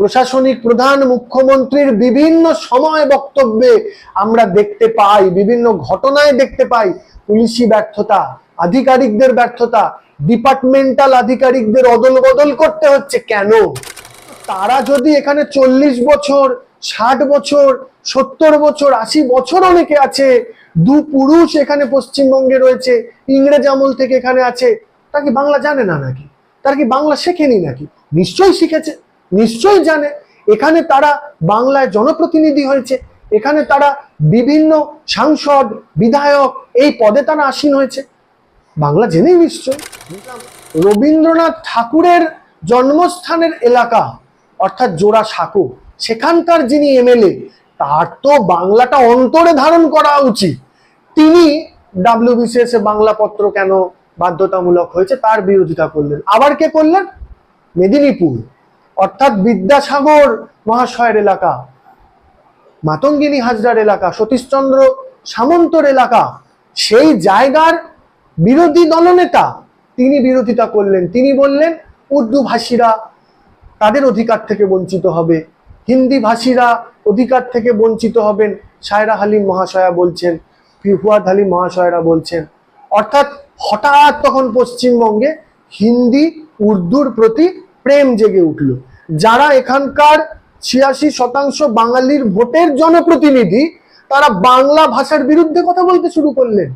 প্রশাসনিক প্রধান মুখ্যমন্ত্রীর বিভিন্ন সময় বক্তব্যে আমরা দেখতে পাই, বিভিন্ন ঘটনায় দেখতে পাই পুলিশি ব্যর্থতা, আধিকারিকদের ব্যর্থতা, ডিপার্টমেন্টাল আধিকারিকদের অদল বদল করতে হচ্ছে কেন? তারা যদি এখানে চল্লিশ বছর, ষাট বছর, সত্তর বছর, আশি বছর অনেকে আছে, দু পুরুষ এখানে পশ্চিমবঙ্গে রয়েছে, ইংরেজ আমল থেকে এখানে আছে তা কি বাংলা জানে না নাকি? তারা কি বাংলা শেখেনি নাকি? নিশ্চয়ই শিখেছে। নিশ্চয়ই জানে। এখানে তারা বাংলায় জনপ্রতিনিধি হয়েছে। এখানে তারা বিভিন্ন সাংসদ, বিধায়ক এই পদে তারা আসীন হয়েছে। বাংলা জেনেই নিশ্চয় রবীন্দ্রনাথ ঠাকুরের জন্মস্থানের এলাকা, অর্থাৎ জোড়া সাঁকো, সেখানকার যিনি এমএলএ, তার তো বাংলাটা অন্তরে ধারণ করা উচিত। তিনি ডাব্লিউবিসিএস বাংলা পত্র কেন বাধ্যতামূলক হয়েছে, তার বিরোধিতা করলেন। আবার কে করলেন? মেদিনীপুর। অর্থাৎ বিদ্যাসাগর মহাশয়ের এলাকা, মাতঙ্গিনী হাজরার এলাকা, সতীশচন্দ্র সামন্তর এলাকা, সেই জায়গার বিরোধী দলনেতা তিনি বিরোধিতা করলেন। তিনি বললেন, উর্দু ভাষীরা তাদের অধিকার থেকে বঞ্চিত হবে। হিন্দি ভাষীরা অধিকার থেকে বঞ্চিত হবেন, সায়রা হালিম মহাশয়া বলছেন ফুয়াদ হালিম মহাশয়রা বলছেন। অর্থাৎ হঠাৎ তখন পশ্চিমবঙ্গে হিন্দি, উর্দুর প্রতি প্রেম জেগে উঠল। যারা এখানকার ছিয়াশি শতাংশ বাঙালির ভোটের জনপ্রতিনিধি, তারা বাংলা ভাষার বিরুদ্ধে কথা বলতে শুরু করলেন।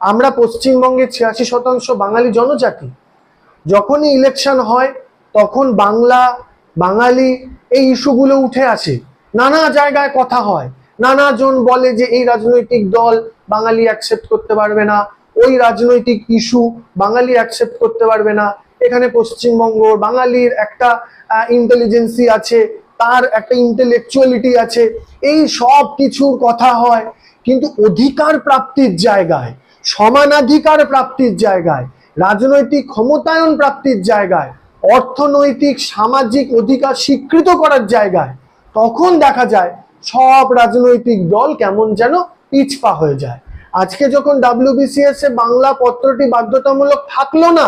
আমরা পশ্চিমবঙ্গের ছিয়াশি শতাংশ বাঙালি জনজাতি, যখনই ইলেকশন হয়, তখন বাংলা বাঙালি এই ইস্যুগুলো উঠে আসে। নানা জায়গায় কথা হয়। নানা জন বলে যে এই রাজনৈতিক দল বাঙালি অ্যাকসেপ্ট করতে পারবে না। ওই রাজনৈতিক ইস্যু বাঙালি অ্যাকসেপ্ট করতে পারবে না। এখানে পশ্চিমবঙ্গ বাঙালির একটা ইন্টেলিজেন্সি আছে, তার একটা ইন্টেলেকচুয়ালিটি আছে। এই সব কিছুর কথা হয়। কিন্তু অধিকার প্রাপ্তির জায়গায় সমানাধিকার প্রাপ্তির জায়গায়, রাজনৈতিক ক্ষমতায়ন প্রাপ্তির জায়গায় অর্থনৈতিক, সামাজিক অধিকার স্বীকৃত করার জায়গায় তখন দেখা যায় সব রাজনৈতিক দল কেমন যেন পিছপা হয়ে যায়। আজকে যখন ডাব্লিউবিসিএস এ বাংলা পত্রটি বাধ্যতামূলক থাকল না,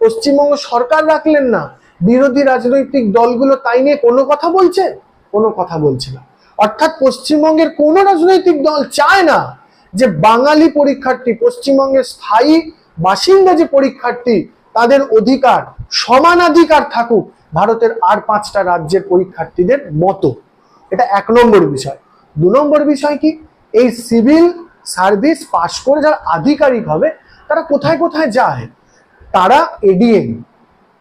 পশ্চিমবঙ্গ সরকার রাখলেন না, বিরোধী রাজনৈতিক দলগুলো তাই নিয়ে কোনো কথা বলছে? কোনো কথা বলছে না। অর্থাৎ পশ্চিমবঙ্গের কোনো রাজনৈতিক দল চায় না যে বাঙালি পরীক্ষার্থী, পশ্চিমবঙ্গের স্থায়ী বাসিন্দা যে পরীক্ষার্থী তাদের অধিকার সমানাধিকার থাকুক ভারতের আর পাঁচটা রাজ্যের পরীক্ষার্থীদের মতো। এটা এক নম্বর বিষয়। দু নম্বর বিষয় কি? এই সিভিল সার্ভিস পাশ করে যারা আধিকারিক হবে, তারা কোথায় কোথায় যায়? তারা এডিএম,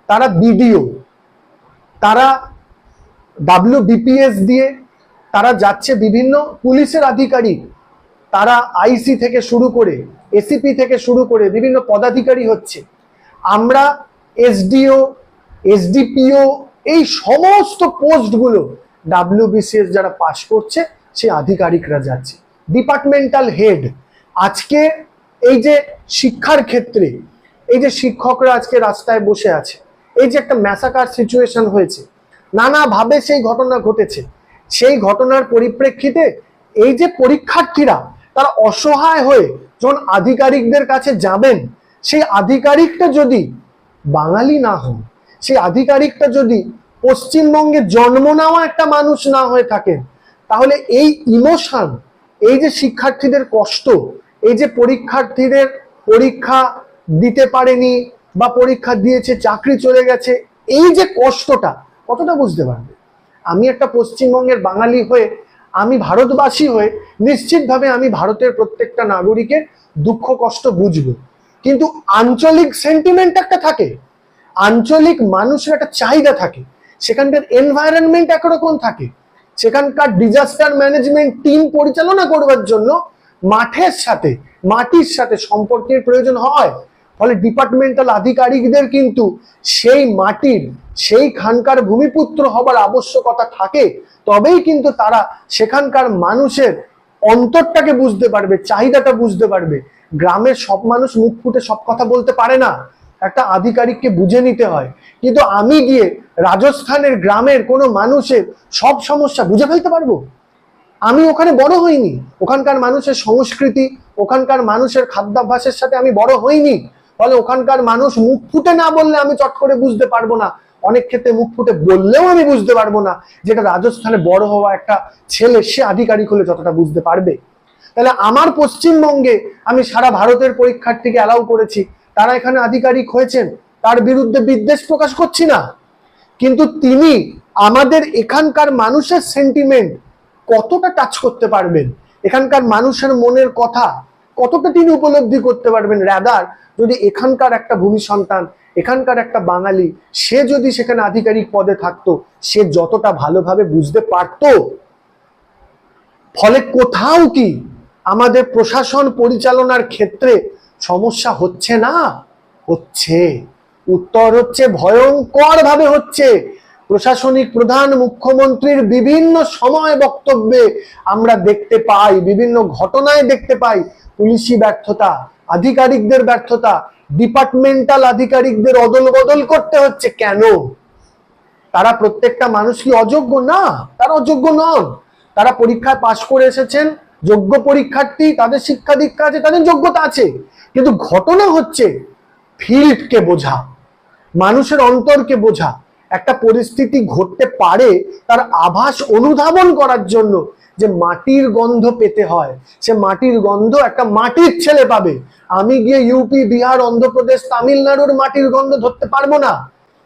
তারা বিডিও, তারা ডাব্লিউ বিপিএস দিয়ে তারা যাচ্ছে বিভিন্ন পুলিশের আধিকারিক। তারা আইসি থেকে শুরু করে, এসিপি থেকে শুরু করে বিভিন্ন পদাধিকারী হচ্ছে। আমরা এসডিও এসডিপিও এই সমস্ত পোস্টগুলো ডাব্লিউবিসিএস যারা পাশ করছে সে আধিকারিকরা যাচ্ছে। ডিপার্টমেন্টাল হেড আজকে এই যে শিক্ষার ক্ষেত্রে, এই যে শিক্ষকরা আজকে রাস্তায় বসে আছে, এই যে একটা ম্যাসাকার সিচুয়েশন হয়েছে, নানাভাবে সেই ঘটনা ঘটেছে। সেই ঘটনার পরিপ্রেক্ষিতে এই যে পরীক্ষার্থীরা, তারা অসহায় হয়ে যখন আধিকারিকদের কাছে যাবেন সেই আধিকারিকটা যদি বাঙালি না হন, সেই আধিকারিকটা যদি পশ্চিমবঙ্গে জন্ম নেওয়া একটা মানুষ না হয়ে থাকেন, তাহলে এই ইমোশন, এই যে শিক্ষার্থীদের কষ্ট, এই যে পরীক্ষার্থীদের পরীক্ষা দিতে পারেনি বা পরীক্ষা দিয়েছে, চাকরি চলে গেছে, এই যে কষ্টটা, কতটা বুঝতে পারবে? আমি একটা পশ্চিমবঙ্গের বাঙালি হয়ে, আমি ভারতবাসী হয়ে, নিশ্চিতভাবে আমি ভারতের প্রত্যেকটা নাগরিকের দুঃখ, কষ্ট বুঝব। কিন্তু আঞ্চলিক সেন্টিমেন্ট একটা থাকে। আঞ্চলিক মানুষের একটা চাহিদা থাকে। সেখানকার এনভায়রনমেন্ট একরকম থাকে? সেখানকার ডিজাস্টার ম্যানেজমেন্ট টিম পরিচালনা করবার জন্য মাঠের সাথে, মাটির সাথে সম্পর্কের প্রয়োজন হয়। ফলে ডিপার্টমেন্টাল আধিকারিকদের কিন্তু সেই মাটির, সেই খানকার ভূমিপুত্র হবার আবশ্যকতা থাকে। তবেই কিন্তু তারা সেখানকার মানুষের অন্তরটাকে বুঝতে পারবে, চাহিদাটা বুঝতে পারবে। গ্রামের সব মানুষ মুখ ফুটে সব কথা বলতে পারে না। একটা আধিকারিককে বুঝে নিতে হয়। কিন্তু আমি গিয়ে রাজস্থানের গ্রামের কোনো মানুষের সব সমস্যা বুঝে ফেলতে পারব? আমি ওখানে বড় হইনি। ওখানকার মানুষের সংস্কৃতি, ওখানকার মানুষের খাদ্যাভ্যাসের সাথে আমি বড় হইনি। ফলে ওখানকার মানুষ মুখ ফুটে না বললে আমি চট করে বুঝতে পারব না। অনেক ক্ষেত্রে মুখ ফুটে বললেও আমি বুঝতে পারব না। যেটা রাজস্থানে বড় হওয়া একটা ছেলে, সে আধিকারিক হলে যতটা বুঝতে পারবে। তাহলে আমার পশ্চিমবঙ্গে আমি সারা ভারতের পরীক্ষার্থীকে অ্যালাউ করেছি। তারা এখানে আধিকারিক হয়েছেন। তার বিরুদ্ধে বিদ্বেষ প্রকাশ করছি না। কিন্তু তিনি আমাদের এখানকার মানুষের সেন্টিমেন্ট কতটা টাচ করতে পারবেন? এখানকার মানুষের মনের কথা কতটা তিনি উপলব্ধি করতে পারবেন? রাদার যদি এখানকার একটা ভূমি সন্তান, এখানকার একটা বাঙালি, সে যদি সেখানে আধিকারিক পদে থাকতো, সে যতটা ভালোভাবে বুঝতে পারতো। ফলে কোথাও কি আমাদের প্রশাসন পরিচালনার ক্ষেত্রে সমস্যা হচ্ছে না? হচ্ছে। উত্তর হচ্ছে ভয়ঙ্কর ভাবে হচ্ছে। প্রশাসনিক প্রধান, মুখ্যমন্ত্রীর বিভিন্ন সময় বক্তব্যে আমরা দেখতে পাই, বিভিন্ন ঘটনায় দেখতে পাই পুলিশি ব্যর্থতা, আধিকারিকদের ব্যর্থতা, ডিপার্টমেন্টাল আধিকারিকদের অদল বদল করতে হচ্ছে কেন? তারা প্রত্যেকটা মানুষ কি অযোগ্য না? তারা অযোগ্য নন। তারা পরীক্ষায় পাশ করে এসেছেন যোগ্য পরীক্ষার্থী, তাদের শিক্ষা দীক্ষা আছে, তাদের যোগ্যতা আছে। কিন্তু ঘটনা হচ্ছে ফিল্ডকে বোঝা, মানুষের অন্তরকে বোঝা, একটা পরিস্থিতি ঘটতে পারে তার আভাস অনুধাবন করার জন্য যে মাটির গন্ধ পেতে হয়। সে মাটির গন্ধ একটা মাটির ছেলে পাবে। আমি গিয়ে ইউপি বিহার, অন্ধ্রপ্রদেশ, তামিলনাড়ুর মাটির গন্ধ ধরতে পারব না।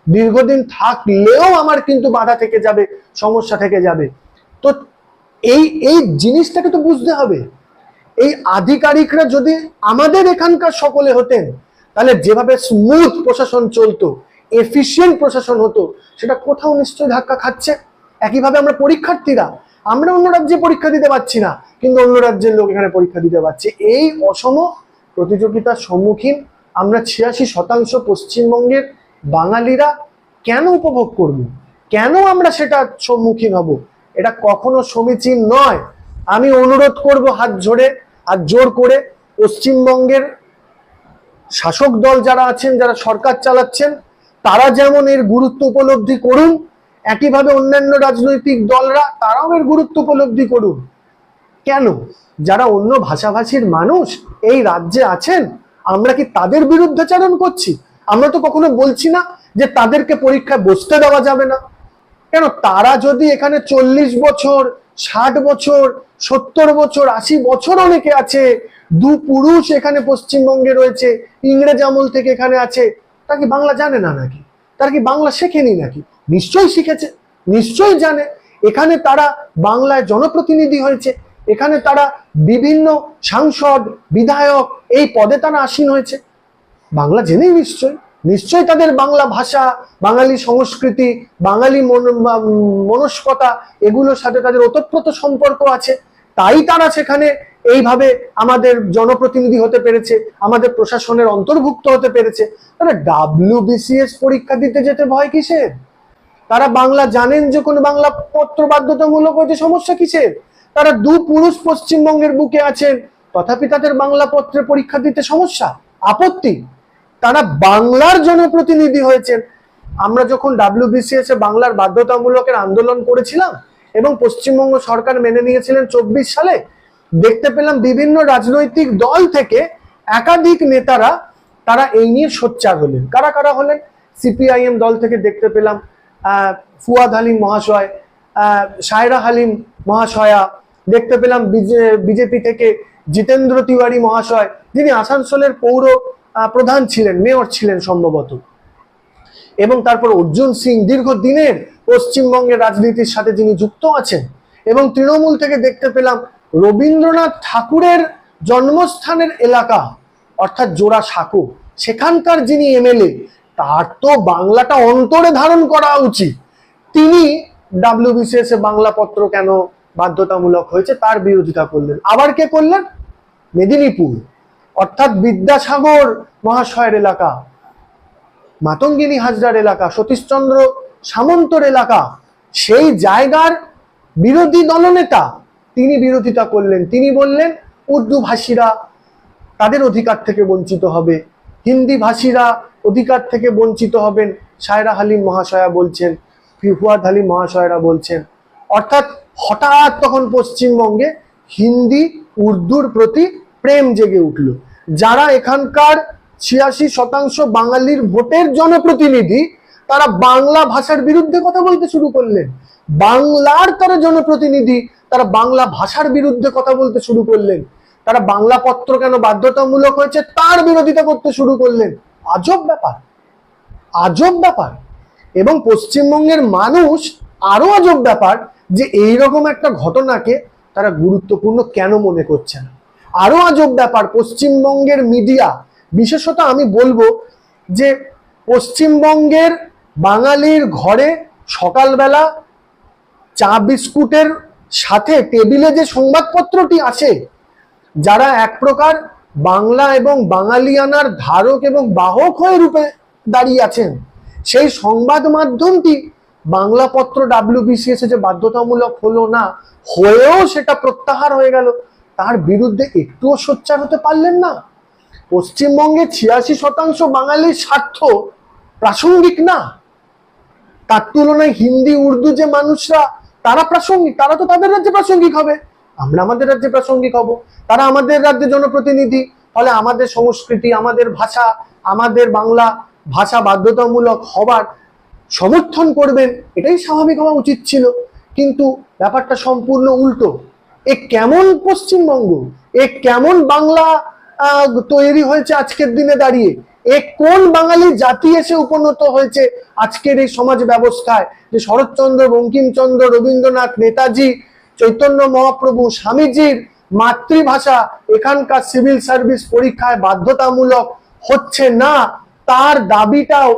দীর্ঘদিন থাকলেও আমার কিন্তু বাধা থেকে যাবে, সমস্যা থেকে যাবে। তো এই এই জিনিসটাকে তো বুঝতে হবে। এই আধিকারিকরা যদি আমাদের এখানকার সকলে হতেন, তাহলে যেভাবে স্মুথ প্রশাসন চলতো এফিসিয়েন্ট প্রশাসন হতো, সেটা কোথাও নিশ্চয়ই ধাক্কা খাচ্ছে। একইভাবে আমরা পরীক্ষার্থীরা, আমরা অন্য রাজ্যে পরীক্ষা দিতে পারছি না, কিন্তু অন্য রাজ্যের লোক এখানে পরীক্ষা দিতে পারছে। এই অসম প্রতিযোগিতার সম্মুখীন আমরা ছিয়াশি শতাংশ পশ্চিমবঙ্গের বাঙালিরা কেন উপভোগ করব? কেন আমরা সেটা সম্মুখীন হব? এটা কখনো সমীচীন নয়। আমি অনুরোধ করব হাত জোড়ে আর জোর করে পশ্চিমবঙ্গের শাসক দল যারা আছেন, যারা সরকার চালাচ্ছেন, তারা যেমন এর গুরুত্ব উপলব্ধি করুন, একইভাবে অন্যান্য রাজনৈতিক দলরা তারাও এর গুরুত্ব উপলব্ধি করুন। কেন? যারা অন্য ভাষাভাষীর মানুষ এই রাজ্যে আছেন, আমরা কি তাদের বিরুদ্ধাচারণ করছি? আমরা তো কখনো বলছি না যে তাদেরকে পরীক্ষায় বসতে দেওয়া যাবে না। কেন? তারা যদি এখানে চল্লিশ বছর, ষাট বছর, সত্তর বছর, আশি বছর অনেকে আছে, দু পুরুষ এখানে পশ্চিমবঙ্গে রয়েছে, ইংরেজ আমল থেকে এখানে আছে, তারা কি বাংলা জানে না নাকি? তার কি বাংলা শেখেনি নাকি? নিশ্চয়ই শিখেছে, নিশ্চয়ই জানে। এখানে তারা বাংলায় জনপ্রতিনিধি হয়েছে, এখানে তারা বিভিন্ন সাংসদ, বিধায়ক, এই পদে তারা আসীন হয়েছে। বাংলা জেনেই নিশ্চয় নিশ্চয়ই তাদের বাংলা ভাষা, বাঙালি সংস্কৃতি, বাঙালি মন- মনস্কতা, এগুলোর সাথে তাদের ওতপ্রোত সম্পর্ক আছে। তাই তারা সেখানে এইভাবে আমাদের জনপ্রতিনিধি হতে পেরেছে, আমাদের প্রশাসনের অন্তর্ভুক্ত হতে পেরেছে। তারা ডাব্লিউ বিসিএস পরীক্ষা দিতে যেতে ভয় কিসের? তারা বাংলা জানেন যে কোনো বাংলা পত্র বাধ্যতামূলক হয়েছে, সমস্যা কিসের? তারা দু পুরুষ পশ্চিমবঙ্গের বুকে আছেন, তথাপি তাদের বাংলা পত্রে পরীক্ষা দিতে সমস্যা, আপত্তি? তারা বাংলার জনপ্রতিনিধি হয়েছেন। আমরা যখন ডাব্লিউবিসিএস এ বাংলার বাধ্যতামূলকের আন্দোলন করেছিলাম এবং পশ্চিমবঙ্গ সরকার মেনে নিয়েছিলেন চব্বিশ সালে, দেখতে পেলাম বিভিন্ন রাজনৈতিক দল থেকে একাধিক নেতারা তারা এই নিয়ে সোচ্চার হলেন। কারা কারা হলেন? সিপিআইএম দল থেকে দেখতে পেলাম ফুয়াদ হালিম মহাশয় সায়রা হালিম মহাশয়া, দেখতে পেলাম বিজেপি থেকে জিতেন্দ্র তিওয়ারি মহাশয়, যিনি আসানসোলের পৌর প্রধান ছিলেন, মেয়র ছিলেন সম্ভবত। এবং তারপর অর্জুন সিং দীর্ঘদিনের পশ্চিমবঙ্গের রাজনীতির সাথে যিনি যুক্ত আছেন, এবং তৃণমূল থেকে দেখতে পেলাম রবীন্দ্রনাথ ঠাকুরের জন্মস্থানের এলাকা, অর্থাৎ জোড়া সাঁকো, সেখানকার যিনি এমএলএ তার তো বাংলাটা অন্তরে ধারণ করা উচিত। তিনি ডাব্লিউবিসিএস এ বাংলা পত্র কেন বাধ্যতামূলক হয়েছে তার বিরোধিতা করলেন। আবার কে করলেন? মেদিনীপুর। অর্থাৎ বিদ্যাসাগর মহাশয়ের এলাকা, মাতঙ্গিনী হাজরার এলাকা, সতীশচন্দ্র সামন্তর এলাকা, সেই জায়গার বিরোধী দলনেতা তিনি বিরোধিতা করলেন। তিনি বললেন, উর্দু ভাষীরা তাদের অধিকার থেকে বঞ্চিত হবে। হিন্দি ভাষীরা অধিকার থেকে বঞ্চিত হবেন, সায়রা হালিম মহাশয়া বলছেন ফুয়াদ হালিম মহাশয়রা বলছেন। অর্থাৎ হঠাৎ তখন পশ্চিমবঙ্গে হিন্দি, উর্দুর প্রতি প্রেম জেগে উঠল। যারা এখানকার ছিয়াশি শতাংশ বাঙালির ভোটের জনপ্রতিনিধি, তারা বাংলা ভাষার বিরুদ্ধে কথা বলতে শুরু করলেন। বাংলার তারা জনপ্রতিনিধি, তারা বাংলা ভাষার বিরুদ্ধে কথা বলতে শুরু করলেন। তারা বাংলা পত্র কেন বাধ্যতামূলক হয়েছে, তার বিরোধিতা করতে শুরু করলেন। আজব ব্যাপার। আজব ব্যাপার। এবং পশ্চিমবঙ্গের মানুষ আরও আজব ব্যাপার যে, এইরকম একটা ঘটনাকে তারা গুরুত্বপূর্ণ কেন মনে করছে না? আরও আজব ব্যাপার, পশ্চিমবঙ্গের মিডিয়া বিশেষত আমি বলব যে পশ্চিমবঙ্গের বাঙালির ঘরে সকালবেলা চা বিস্কুটের সাথে টেবিলে যে সংবাদপত্রটি আছে, যারা এক প্রকার বাংলা এবং বাঙালিয়ানার ধারক এবং বাহক হয়ে রূপে দাঁড়িয়ে আছেন, সেই সংবাদ মাধ্যমটি বাংলা পত্র ডাব্লিউবিসিএস যে বাধ্যতামূলক হলো না, হয়েও সেটা প্রত্যাহার হয়ে গেল। তার বিরুদ্ধে একটুও সোচ্চার হতে পারলেন না। পশ্চিমবঙ্গে ছিয়াশি শতাংশ বাঙালির স্বার্থ প্রাসঙ্গিক না। তার তুলনায় হিন্দি, উর্দু যে মানুষরা, তারা প্রাসঙ্গিক, তারা তো তাদের রাজ্যে প্রাসঙ্গিক হবে। আমরা আমাদের রাজ্যে প্রাসঙ্গিক হব। তারা আমাদের রাজ্যে জনপ্রতিনিধি। ফলে আমাদের সংস্কৃতি, আমাদের ভাষা, আমাদের বাংলা ভাষা বাধ্যতামূলক হবার সমর্থন করবেন, এটাই স্বাভাবিক হওয়া উচিত ছিল। কিন্তু ব্যাপারটা সম্পূর্ণ উল্টো। এ কেমন পশ্চিমবঙ্গ? এ কেমন বাংলা তৈরি হয়েছে আজকের দিনে দাঁড়িয়ে? এ কোন বাঙালি জাতি এসে উপনত হয়েছে আজকের এই সমাজ ব্যবস্থায়? যে শরৎচন্দ্র, বঙ্কিমচন্দ্র, রবীন্দ্রনাথ নেতাজি, চৈতন্য মহাপ্রভু, স্বামীজির মাতৃভাষা এখানকার সিভিল সার্ভিস পরীক্ষায় বাধ্যতামূলক হচ্ছে না, তার দাবিটাও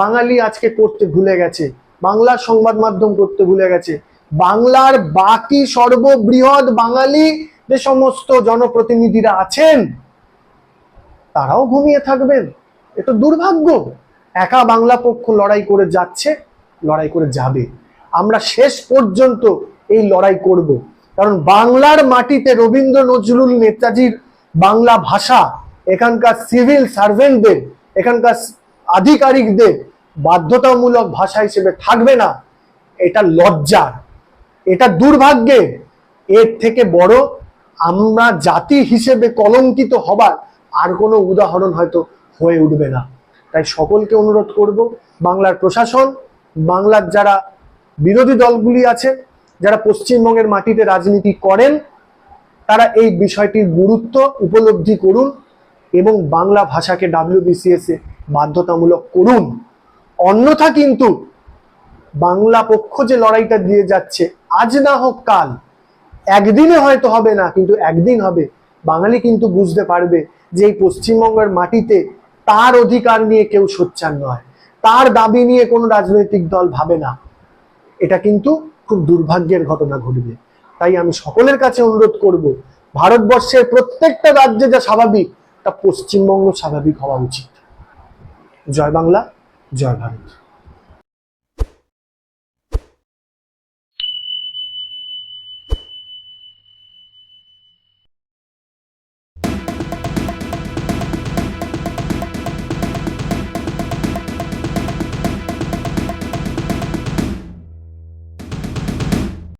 বাঙালি আজকে করতে ভুলে গেছে। বাংলার সংবাদ মাধ্যম করতে ভুলে গেছে। বাংলার বাকি সর্ববৃহৎ বাঙালি যে সমস্ত জনপ্রতিনিধিরা আছেন, তারাও ঘুমিয়ে থাকবেন। এ তো দুর্ভাগ্য। একা বাংলা পক্ষ লড়াই করে যাচ্ছে, লড়াই করে যাবে। আমরা শেষ পর্যন্ত এই লড়াই করব। কারণ বাংলার মাটিতে রবীন্দ্র নজরুল নেতাজির বাংলা ভাষা, এখানকার সিভিল সার্ভেন্টদের, এখানকার আধিকারিকদের বাধ্যতামূলক ভাষা হিসেবে থাকবে না। এটা লজ্জার। এটা দুর্ভাগ্যের এর থেকে বড় আমরা জাতি হিসেবে কলঙ্কিত হবার আর কোনো উদাহরণ হয়তো হয়ে উঠবে না। তাই সকলকে অনুরোধ করব, বাংলার প্রশাসন, বাংলার যারা বিরোধী দলগুলি আছে, যারা পশ্চিমবঙ্গের মাটিতে রাজনীতি করেন, তারা এই বিষয়টির গুরুত্ব উপলব্ধি করুন এবং বাংলা ভাষাকে ডাব্লিউবিসিএস বাধ্যতামূলক করুন। অন্যথা কিন্তু বাংলা পক্ষ যে লড়াইটা দিয়ে যাচ্ছে, আজ না হোক কাল, একদিনে হয়তো হবে না, কিন্তু একদিন হবে। বাঙালি কিন্তু বুঝতে পারবে যে এই পশ্চিমবঙ্গের মাটিতে তার অধিকার নিয়ে কেউ সোচ্চার নয়, তার দাবি নিয়ে কোনো রাজনৈতিক দল ভাবে না। এটা কিন্তু খুব দুর্ভাগ্যের ঘটনা ঘটবে। তাই আমি সকলের কাছে অনুরোধ করব, ভারতবর্ষের প্রত্যেকটা রাজ্যে যা স্বাভাবিক, তা পশ্চিমবঙ্গ স্বাভাবিক হওয়া উচিত। জয় বাংলা, জয় ভারত।